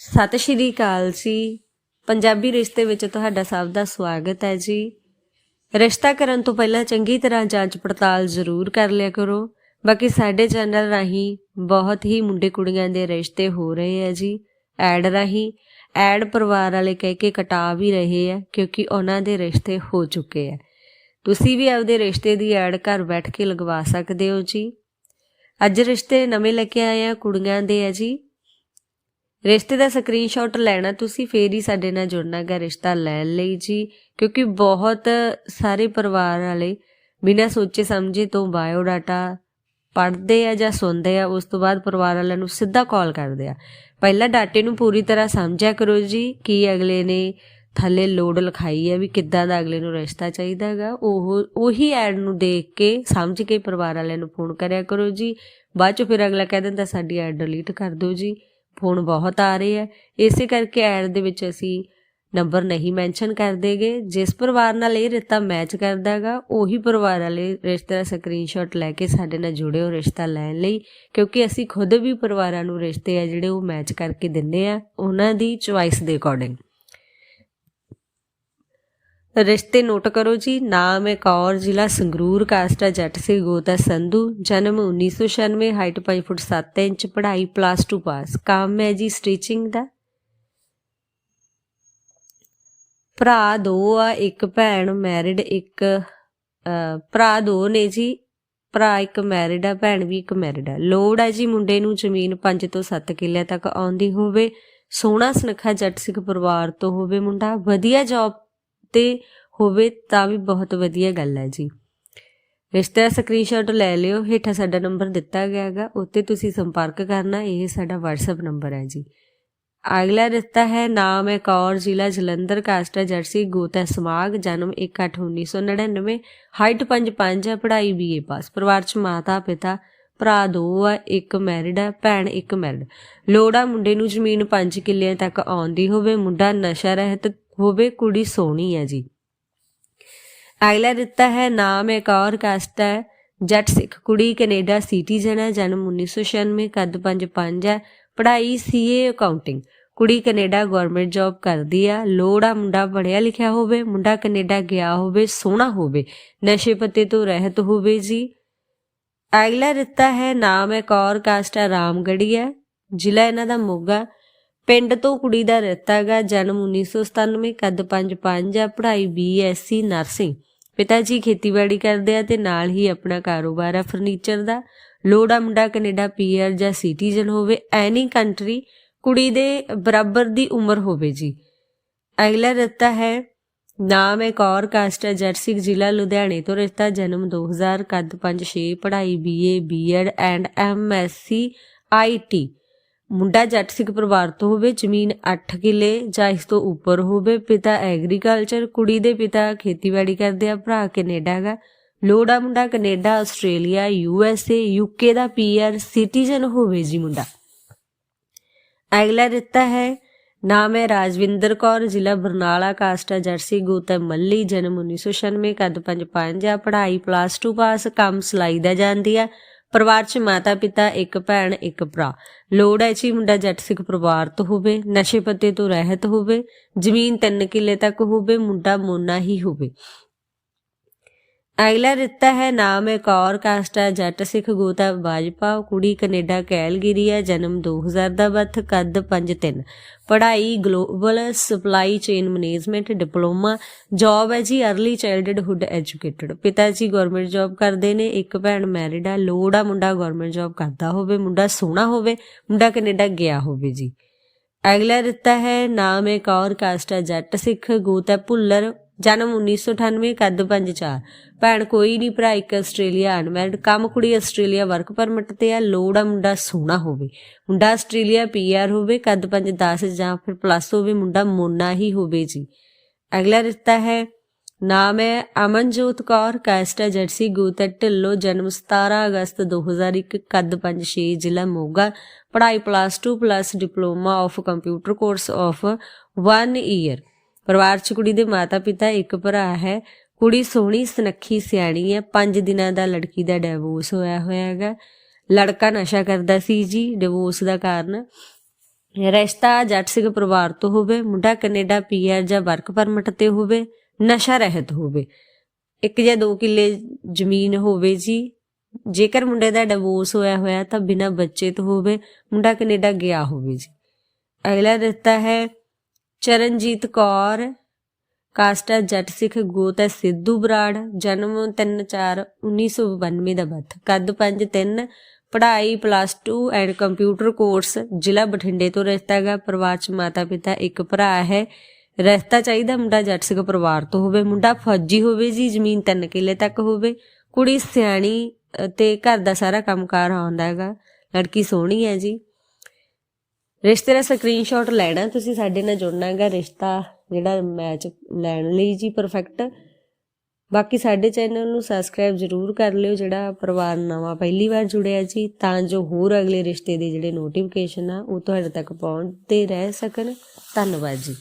ਸਤਿ ਸ਼੍ਰੀ ਅਕਾਲ ਜੀ। ਪੰਜਾਬੀ ਰਿਸ਼ਤੇ ਵਿੱਚ ਤੁਹਾਡਾ ਸਭ ਦਾ ਸਵਾਗਤ ਹੈ ਜੀ। ਰਿਸ਼ਤਾ ਕਰਨ ਤੋਂ ਪਹਿਲਾਂ ਚੰਗੀ ਤਰ੍ਹਾਂ ਜਾਂਚ ਪੜਤਾਲ ਜ਼ਰੂਰ ਕਰ ਲਿਆ ਕਰੋ। ਬਾਕੀ ਸਾਡੇ ਚੈਨਲ ਰਾਹੀਂ ਬਹੁਤ ਹੀ ਮੁੰਡੇ ਕੁੜੀਆਂ ਦੇ ਰਿਸ਼ਤੇ ਹੋ ਰਹੇ ਆ ਜੀ। ਐਡ ਰਾਹੀਂ ਐਡ ਪਰਿਵਾਰ ਵਾਲੇ ਕਹਿ ਕੇ ਕਟਾ ਵੀ ਰਹੇ ਆ ਕਿਉਂਕਿ ਉਹਨਾਂ ਦੇ ਰਿਸ਼ਤੇ ਹੋ ਚੁੱਕੇ ਆ ਤੁਸੀਂ ਵੀ ਆਪਦੇ ਰਿਸ਼ਤੇ ਦੀ ਐਡ ਘਰ ਬੈਠ ਕੇ ਲਗਵਾ ਸਕਦੇ ਹੋ ਜੀ। ਅੱਜ ਰਿਸ਼ਤੇ ਨਵੇਂ ਲੈ ਕੇ ਆਏ ਆ ਕੁੜੀਆਂ ਦੇ ਆ ਜੀ। ਰਿਸ਼ਤੇ ਦਾ ਸਕਰੀਨਸ਼ਾਟ ਲੈਣਾ, ਤੁਸੀਂ ਫੇਰ ਹੀ ਸਾਡੇ ਨਾਲ ਜੁੜਨਾਗਾ ਰਿਸ਼ਤਾ ਲੈਣ ਲਈ ਜੀ, ਕਿਉਂਕਿ ਬਹੁਤ ਸਾਰੇ ਪਰਿਵਾਰ ਵਾਲੇ ਬਿਨਾਂ ਸੋਚੇ ਸਮਝੇ ਤੋਂ ਬਾਇਓ ਡਾਟਾ ਪੜ੍ਹਦੇ ਆ ਜਾਂ ਸੁਣਦੇ ਆ, ਉਸ ਤੋਂ ਬਾਅਦ ਪਰਿਵਾਰ ਵਾਲਿਆਂ ਨੂੰ ਸਿੱਧਾ ਕਾਲ ਕਰਦੇ ਆ। ਪਹਿਲਾਂ ਡਾਟੇ ਨੂੰ ਪੂਰੀ ਤਰ੍ਹਾਂ ਸਮਝਿਆ ਕਰੋ ਜੀ, ਕੀ ਅਗਲੇ ਨੇ ਥੱਲੇ ਲੋਡ ਲਿਖਾਈ ਹੈ ਵੀ ਕਿੱਦਾਂ ਦਾ ਅਗਲੇ ਨੂੰ ਰਿਸ਼ਤਾ ਚਾਹੀਦਾ ਹੈਗਾ, ਉਹ, ਉਹੀ ਐਡ ਨੂੰ ਦੇਖ ਕੇ, ਸਮਝ ਕੇ ਪਰਿਵਾਰ ਵਾਲਿਆਂ ਨੂੰ ਫੋਨ ਕਰਿਆ ਕਰੋ ਜੀ। ਬਾਅਦ ਚ ਫਿਰ ਅਗਲਾ ਕਹਿ ਦਿੰਦਾ, ਸਾਡੀ ਐਡ ਡਿਲੀਟ ਕਰ ਦਿਓ ਜੀ। ਫੋਨ ਬਹੁਤ ਆ ਰਹੇ ਆ। ਇਸੇ ਕਰਕੇ ਐਡ ਦੇ ਵਿੱਚ ਅਸੀਂ ਨੰਬਰ ਨਹੀਂ ਮੈਂਸ਼ਨ ਕਰਦੇਗੇ ਜਿਸ ਪਰਿਵਾਰ ਨਾਲ ਇਹ ਰਿਸ਼ਤਾ ਮੈਚ ਕਰਦਾ ਕਰਦਾਗਾ ਉਹੀ ਪਰਿਵਾਰ ਵਾਲੇ ਰਿਸ਼ਤੇ ਦਾ ਸਕਰੀਨਸ਼ਾਟ ਲੈ ਕੇ ਸਾਡੇ ਨਾਲ ਜੁੜਿਓ ਰਿਸ਼ਤਾ ਲੈਣ ਲਈ, ਕਿਉਂਕਿ ਅਸੀਂ ਖੁਦ ਵੀ ਪਰਿਵਾਰਾਂ ਨੂੰ ਰਿਸ਼ਤੇ ਆ ਜਿਹੜੇ ਉਹ ਮੈਚ ਕਰਕੇ ਦਿੰਨੇ ਆ। ਉਹਨਾਂ ਦੀ ਚੁਆਇਸ ਦੇ ਅਕੋਰਡਿੰਗ ਰਿਸ਼ਤੇ ਨੋਟ ਕਰੋ ਜੀ। ਨਾਮ ਹੈ ਕੌਰ ਜ਼ਿਲ੍ਹਾ ਸੰਗਰੂਰ ਕਾਸਟਾ ਜੱਟ ਸੇ ਗੋਤਾ ਸੰਧੂ। ਜਨਮ 1996 ਹਾਈਟ 5 ਫੁੱਟ 7 ਇੰਚ ਪੜ੍ਹਾਈ ਪਲੱਸ 2 ਪਾਸ। ਕੰਮ ਹੈ ਜੀ ਸਟਿਚਿੰਗ ਦਾ। ਭਰਾ ਦੋ ਆ ਇੱਕ ਭੈਣ ਮੈਰਿਡ ਇੱਕ ਅਹ, ਭਰਾ ਦੋ ਨੇ ਜੀ। ਭਰਾ ਇੱਕ ਮੈਰਿਡ ਆ ਭੈਣ ਵੀ ਇੱਕ ਮੈਰਿਡ ਆ। ਲੋੜ ਹੈ ਜੀ ਮੁੰਡੇ ਨੂੰ ਜ਼ਮੀਨ 5 ਤੋਂ 7 ਕਿੱਲੇ ਤੱਕ ਆਉਂਦੀ ਹੋਵੇ। ਸੋਹਣਾ ਸੁਨੱਖਾ ਜੱਟ ਸਿੱਖ ਪਰਿਵਾਰ ਤੋਂ ਹੋਵੇ ਮੁੰਡਾ। ਵਧੀਆ ਜੌਬ ਤੇ ਹੋਵੇ ਤਾਂ ਵੀ ਬਹੁਤ ਵਧੀਆ ਗੱਲ ਹੈ ਜੀ। ਰਿਸ਼ਤੇ ਦਾ ਸਕਰੀਨਸ਼ਾਟ ਲੈ ਲਿਓ, ਹੇਠਾਂ ਸਾਡਾ ਨੰਬਰ ਦਿੱਤਾ ਗਿਆ ਹੈਗਾ, ਉੱਤੇ ਤੁਸੀਂ ਸੰਪਰਕ ਕਰਨਾ, ਇਹ ਸਾਡਾ WhatsApp ਨੰਬਰ ਹੈ ਜੀ। ਅਗਲਾ ਰਿਸ਼ਤਾ ਹੈ, ਨਾਮ ਹੈ ਕੌਰ, ਜ਼ਿਲ੍ਹਾ ਜਲੰਧਰ, ਕਾਸਟਾ ਜਰਸੀ, ਗੋਤਾ ਸਮਾਗ, ਜਨਮ 1/8/1999 ਹਾਈਟ 5'5 ਹੈ, ਪੜ੍ਹਾਈ ਬੀਏ ਪਾਸ ਪਰਿਵਾਰ ਚ ਮਾਤਾ, ਪਿਤਾ, ਭਰਾ ਦੋ ਆ ਇੱਕ ਮੈਰਿਡ ਹੈ, ਭੈਣ ਇੱਕ ਮੈਰਿਡ ਲੋੜਾ ਮੁੰਡੇ ਨੂੰ ਜ਼ਮੀਨ 5 ਕਿੱਲਿਆਂ ਤੱਕ ਆਉਂਦੀ ਹੋਵੇ, ਮੁੰਡਾ ਨਸ਼ਾ ਰਹਿਤ ਹੋਵੇ ਕੁੜੀ ਸੋਹਣੀ ਹੈ ਜੀ। ਅਗਲਾ ਰਿਸ਼ਤਾ ਹੈ, ਨਾਮ ਹੈ ਕੌਰ ਕਾਸਟਾ ਹੈ, ਜੱਟ ਸਿੱਖ ਕੁੜੀ ਕੈਨੇਡਾ ਸਿਟੀਜ਼ਨ ਹੈ, ਜਨਮ 1996 ਕੱਦ 5'5 ਹੈ, ਪੜ੍ਹਾਈ ਸੀਏ ਅਕਾਊਂਟਿੰਗ ਕੁੜੀ ਕੈਨੇਡਾ ਗਵਰਨਮੈਂਟ ਜੌਬ ਕਰਦੀ ਆ, ਲੋੜਾ ਮੁੰਡਾ ਪੜ੍ਹਿਆ ਲਿਖਿਆ ਹੋਵੇ, ਮੁੰਡਾ ਕੈਨੇਡਾ ਗਿਆ ਹੋਵੇ, ਸੋਹਣਾ ਹੋਵੇ, ਨਸ਼ੇ ਪੱਤੇ ਤੋਂ ਰਹਿਤ ਹੋਵੇ ਜੀ। ਅਗਲਾ ਰਿਸ਼ਤਾ ਹੈ, ਨਾਮ ਹੈ ਕੌਰ ਕਾਸਟਾ ਰਾਮਗੜੀਆ ਜ਼ਿਲ੍ਹਾ ਇਹਨਾਂ ਦਾ ਮੋਗਾ। ਪਿੰਡ ਤੋਂ ਕੁੜੀ ਦਾ ਰਿਸ਼ਤਾ ਹੈਗਾ, ਜਨਮ 1997 ਕੱਦ 5'5 ਆ, ਪੜ੍ਹਾਈ ਬੀਐਸਸੀ ਨਰਸਿੰਗ। ਪਿਤਾ ਜੀ ਖੇਤੀਬਾੜੀ ਕਰਦੇ ਆ ਤੇ ਨਾਲ ਹੀ ਆਪਣਾ ਕਾਰੋਬਾਰ ਆ ਫਰਨੀਚਰ ਦਾ। ਲੋੜਾ ਮੁੰਡਾ ਕੈਨੇਡਾ ਪੀਆਰ ਜਾਂ ਸਿਟੀਜ਼ਨ ਹੋਵੇ, ਐਨੀ ਕੰਟਰੀ ਕੁੜੀ ਦੇ ਬਰਾਬਰ ਦੀ ਉਮਰ ਹੋਵੇ ਜੀ। ਅਗਲਾ ਰਿਸ਼ਤਾ ਹੈ, ਨਾਮ ਹੈ ਕੌਰ ਕਾਸਟਾ ਜਰਸਿਕ ਜ਼ਿਲ੍ਹਾ ਲੁਧਿਆਣੇ ਤੋਂ ਰਿਸ਼ਤਾ ਜਨਮ 2000 ਕੱਦ 5-6 ਪੜ੍ਹਾਈ BA BEd and MSc IT ਮੁੰਡਾ ਜੱਟ ਸਿੱਖ ਪਰਿਵਾਰ ਤੋਂ ਹੋਵੇ, ਜ਼ਮੀਨ 8 ਕਿੱਲੇ ਜਾਂ ਇਸ ਤੋਂ ਉੱਪਰ ਹੋਵੇ, ਪਿਤਾ ਐਗਰੀਕਲਚਰ ਕੁੜੀ ਦੇ ਪਿਤਾ ਖੇਤੀਬਾੜੀ ਕਰਦੇ ਆ, ਭਰਾ ਕੈਨੇਡਾ ਹੈਗਾ। ਲੋੜਾ ਮੁੰਡਾ Canada, Australia, U S A UK the PR citizen ਹੋਵੇ ਜੀ ਮੁੰਡਾ। ਅਗਲਾ ਰਿਸ਼ਤਾ ਹੈ, ਨਾਮ ਹੈ ਰਾਜਵਿੰਦਰ ਕੌਰ, ਜ਼ਿਲ੍ਹਾ ਬਰਨਾਲਾ, ਕਾਸਟਾ ਜਰਸੀ, ਗੋਤਾ ਮੱਲੀ, ਜਨਮ 1996 ਕਦ 55 ਆ ਪੜ੍ਹਾਈ ਪਲੱਸ 2 ਪਾਸ ਕੰਮ ਸਿਲਾਈ ਦਾ ਜਾਂਦੀ ਆ। ਪਰਿਵਾਰ 'ਚ ਮਾਤਾ ਪਿਤਾ, ਇੱਕ ਭੈਣ, ਇੱਕ ਭਰਾ। ਲੋੜ ਹੈ ਜੀ ਮੁੰਡਾ ਜੱਟ ਸਿੱਖ ਪਰਿਵਾਰ ਤੋਂ ਹੋਵੇ, ਨਸ਼ੇ ਪੱਤੇ ਤੋਂ ਰਹਿਤ ਹੋਵੇ, ਜ਼ਮੀਨ 3 ਕਿੱਲੇ ਤੱਕ ਹੋਵੇ, ਮੁੰਡਾ ਮੋਨਾ ਹੀ ਹੋਵੇ। ਅਗਲਾ ਰਿਸ਼ਤਾ ਹੈ, ਨਾਮ ਹੈ ਕੌਰ ਕਾਸਟਾ ਜੱਟ ਸਿੱਖ ਗੋਤਾ ਬਾਜਪਾ, ਕੁੜੀ ਕੈਨੇਡਾ ਕੈਲਗਰੀ ਹੈ, ਜਨਮ 2000 ਦਾ ਬਰਥ ਕੱਦ 5'3 ਪੜ੍ਹਾਈ global supply chain management, diploma job ਹੈ ਜੀ अर्ਲੀ ਚਾਈਲਡਹੂਡ ਐਜੂਕੇਟਡ ਪਿਤਾ ਜੀ ਗਵਰਨਮੈਂਟ ਜੌਬ ਕਰਦੇ ਨੇ, ਇੱਕ ਭੈਣ ਮੈਰਿਡ ਆ, ਲੋੜ ਆ ਮੁੰਡਾ ਗਵਰਨਮੈਂਟ ਜੌਬ ਕਰਦਾ ਹੋਵੇ, ਮੁੰਡਾ ਸੋਹਣਾ ਹੋਵੇ, ਮੁੰਡਾ ਕੈਨੇਡਾ ਗਿਆ ਹੋਵੇ ਜੀ। ਅਗਲਾ ਰਿਸ਼ਤਾ ਹੈ, ਨਾਮ ਹੈ ਕੌਰ ਕਾਸਟਾ ਜੱਟ ਸਿੱਖ ਗੋਤਾ ਭੁੱਲਰ ਜਨਮ 1998 ਕੱਦ 54 ਭੈਣ ਕੋਈ ਨਹੀਂ, ਭਰਾ ਇੱਕ ਆਸਟ੍ਰੇਲੀਆ ਅਨਮੈਰਿਡ ਕੰਮ ਕੁੜੀ ਆਸਟ੍ਰੇਲੀਆ ਵਰਕ ਪਰਮਿਟ ਤੇ ਆ, ਲੋੜ ਆ ਮੁੰਡਾ ਸੋਹਣਾ ਹੋਵੇ। ਮੁੰਡਾ ਆਸਟ੍ਰੇਲੀਆ ਪੀਆਰ ਹੋਵੇ, ਕੱਦ 5 10 ਜਾਂ ਫਿਰ ਪਲੱਸ ਹੋਵੇ, ਮੁੰਡਾ ਮੋਨਾ ਹੀ ਹੋਵੇ ਜੀ। ਅਗਲਾ ਰਿਸ਼ਤਾ ਹੈ, ਨਾਮ ਹੈ ਅਮਨਜੋਤ ਕੌਰ ਕਾਸਟਾ ਜਰਸੀ ਗੂਤਾ ਢਿੱਲੋ, ਜਨਮ 17 ਅਗਸਤ 2001 ਕੱਦ 5-6 ਜ਼ਿਲ੍ਹਾ ਮੋਗਾ। ਪੜ੍ਹਾਈ plus 2 plus diploma of computer course of 1 year ਪਰਿਵਾਰ ਚ ਕੁੜੀ ਦੇ ਮਾਤਾ ਪਿਤਾ ਇੱਕ ਭਰਾ ਹੈ। ਕੁੜੀ ਸੋਹਣੀ, ਸੁਨੱਖੀ, ਸਿਆਣੀ ਹੈ। 5 ਦਿਨਾਂ ਦਾ ਲੜਕੀ ਦਾ ਡਿਵੋਰਸ ਹੋਇਆ ਹੋਇਆ ਹੈਗਾ। ਲੜਕਾ ਨਸ਼ਾ ਕਰਦਾ ਸੀ ਜੀ ਡਿਵੋਰਸ ਦਾ ਕਾਰਨ। ਰਿਸ਼ਤਾ ਜੱਟ ਸਿੰਘ ਪਰਿਵਾਰ ਤੋਂ ਹੋਵੇ, ਮੁੰਡਾ ਕੈਨੇਡਾ ਪੀਆਰ ਜਾਂ ਵਰਕ ਪਰਮਿਟ ਤੇ ਹੋਵੇ, ਨਸ਼ਾ ਰਹਿਤ ਹੋਵੇ। ਇੱਕ ਜਾਂ ਦੋ ਕਿੱਲੇ ਜ਼ਮੀਨ ਹੋਵੇ ਜੀ। ਜੇਕਰ ਮੁੰਡੇ ਦਾ ਡਿਵੋਰਸ ਹੋਇਆ ਹੋਇਆ ਤਾਂ ਬਿਨਾਂ ਬੱਚੇ ਤੋਂ ਹੋਵੇ, ਮੁੰਡਾ ਕੈਨੇਡਾ ਗਿਆ ਹੋਵੇ ਜੀ। ਅਗਲਾ ਰਿਸ਼ਤਾ ਹੈ ਚਰਨਜੀਤ ਕੌਰ, ਕਾਸਟਾ ਜੱਟ ਸਿੱਖ ਗੋਤ ਹੈ ਸਿੱਧੂ ਬਰਾੜ, ਜਨਮ 3/4/1992 ਦਾ ਬਰਥ ਕੱਦ 5/3 ਪੜ੍ਹਾਈ ਪਲੱਸ 2 ਐਂਡ ਕੰਪਿਊਟਰ ਕੋਰਸ ਜ਼ਿਲ੍ਹਾ ਬਠਿੰਡੇ ਤੋਂ ਰਹਿਤਾ ਹੈਗਾ, ਪਰਿਵਾਰ ਚ ਮਾਤਾ ਪਿਤਾ ਇੱਕ ਭਰਾ ਹੈ। ਰਹਿਤਾ ਚਾਹੀਦਾ ਮੁੰਡਾ ਜੱਟ ਸਿੱਖ ਪਰਿਵਾਰ ਤੋਂ ਹੋਵੇ, ਮੁੰਡਾ ਫੌਜੀ ਹੋਵੇ ਜੀ, ਜ਼ਮੀਨ 3 ਕਿੱਲੇ ਤੱਕ ਹੋਵੇ, ਕੁੜੀ ਸਿਆਣੀ ਤੇ ਘਰ ਦਾ ਸਾਰਾ ਕੰਮਕਾਰ ਆਉਂਦਾ ਹੈਗਾ, ਲੜਕੀ ਸੋਹਣੀ ਹੈ ਜੀ। ਰਿਸ਼ਤੇ ਦਾ ਸਕਰੀਨਸ਼ਾਟ ਲੈਣਾ, ਤੁਸੀਂ ਸਾਡੇ ਨਾਲ ਜੁੜਨਾ ਹੈਗਾ, ਰਿਸ਼ਤਾ ਜਿਹੜਾ ਮੈਚ ਲੈਣ ਲਈ ਜੀ ਪਰਫੈਕਟ ਬਾਕੀ ਸਾਡੇ ਚੈਨਲ ਨੂੰ ਸਬਸਕ੍ਰਾਈਬ ਜ਼ਰੂਰ ਕਰ ਲਿਓ, ਜਿਹੜਾ ਪਰਿਵਾਰ ਨਵਾਂ ਪਹਿਲੀ ਵਾਰ ਜੁੜਿਆ ਜੀ, ਤਾਂ ਜੋ ਹੋਰ ਅਗਲੇ ਰਿਸ਼ਤੇ ਦੇ ਜਿਹੜੇ ਨੋਟੀਫਿਕੇਸ਼ਨ ਆ, ਉਹ ਤੁਹਾਡੇ ਤੱਕ ਪਹੁੰਚਦੇ ਰਹਿ ਸਕਣ। ਧੰਨਵਾਦ ਜੀ।